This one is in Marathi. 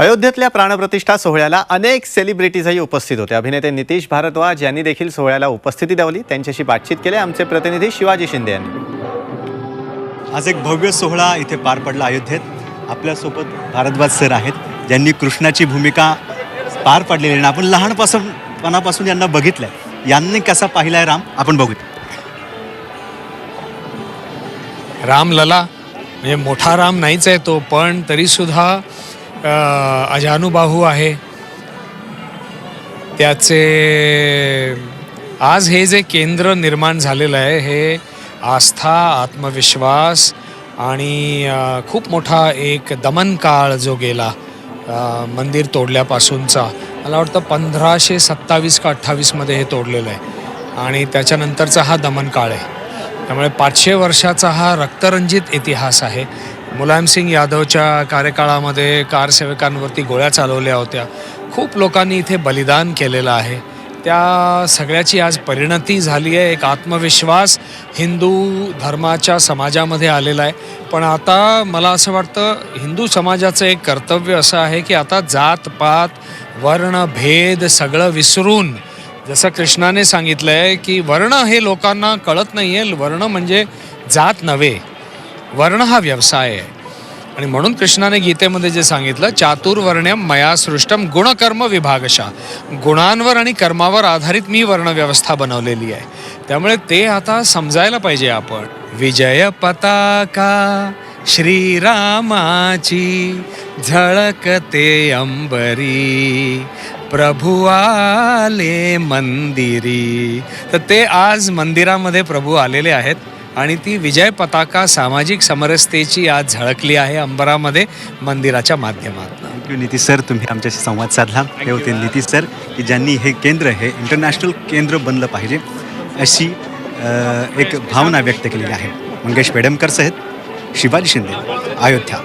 अयोध्येतल्या प्राणप्रतिष्ठा सोहळ्याला अनेक सेलिब्रिटीजही उपस्थित होते. अभिनेते नितीश भारद्वाज यांनी देखील सोहळ्याला उपस्थिती दावली त्यांच्याशी बातचीत केली. आमचे प्रतिनिधी शिवाजी शिंदे यांनी. आज एक भव्य सोहळा इथे पार पडला अयोध्येत. आपल्यासोबत भारद्वाज सर आहेत. ज्यांनी कृष्णाची भूमिका पार पाडलेली आहे. आणि आपण लहानपासून पणापासून यांना बघितलंय. यांनी कसा पाहिलाय राम? आपण बघूया. रामलला म्हणजे मोठा राम नाहीच आहे तो पण तरीसुद्धा अजानुबाहू आहे. त्याचे आज हे जे केंद्र निर्माण झालेलं आहे हे आस्था आत्मविश्वास आणि खूप मोठा एक दमनकाळ जो गेला मंदिर तोडल्यापासूनचा. मला वाटतं पंधराशे सत्तावीस का अठ्ठावीसमध्ये हे तोडलेलं आहे. आणि त्याच्यानंतरचा हा दमनकाळ आहे. त्यामुळे पाचशे वर्षाचा हा रक्तरंजित इतिहास आहे. मुलायमसिंग यादवच्या कार्यकाळामध्ये कारसेवकांवरती गोळ्या चालवल्या होत्या. खूप लोकांनी इथे बलिदान केलेलं आहे. त्या सगळ्याची आज परिणती झाली आहे. एक आत्मविश्वास हिंदू धर्माच्या समाजामध्ये आलेला आहे. पण आता मला असं वाटतं हिंदू समाजाचं एक कर्तव्य असं आहे की आता जात पात वर्ण भेद सगळं विसरून जसं कृष्णाने सांगितलं आहे की वर्ण हे लोकांना कळत नाही आहे वर्ण म्हणजे जात नव्हे. वर्ण हा व्यवसाय आहे. आणि म्हणून कृष्णाने गीतेमध्ये जे सांगितलं चातुर्वर्ण्यम मया सृष्टम गुणकर्म विभागशा. गुणांवर आणि कर्मावर आधारित मी वर्णव्यवस्था बनवलेली आहे. त्यामुळे ते आता समजायला पाहिजे आपण. विजय पताका श्रीरामाची झळकते अंबरी. प्रभू आले मंदिरी. तर ते आज मंदिरामध्ये प्रभू आलेले आहेत. आणि ती विजय पताका सामाजिक समरसतेची आज झळकली आहे अंबरामध्ये मंदिराच्या माध्यमातून. Thank you Nitish sir. तुम्ही आमच्याशी संवाद साधला. हे होते नितीश सर की ज्यांनी हे केंद्र हे इंटरनॅशनल केंद्र बनलं पाहिजे अशी एक भावना व्यक्त केलेली आहे. मंगेश पेडमकर सहित शिवाजी शिंदे अयोध्या.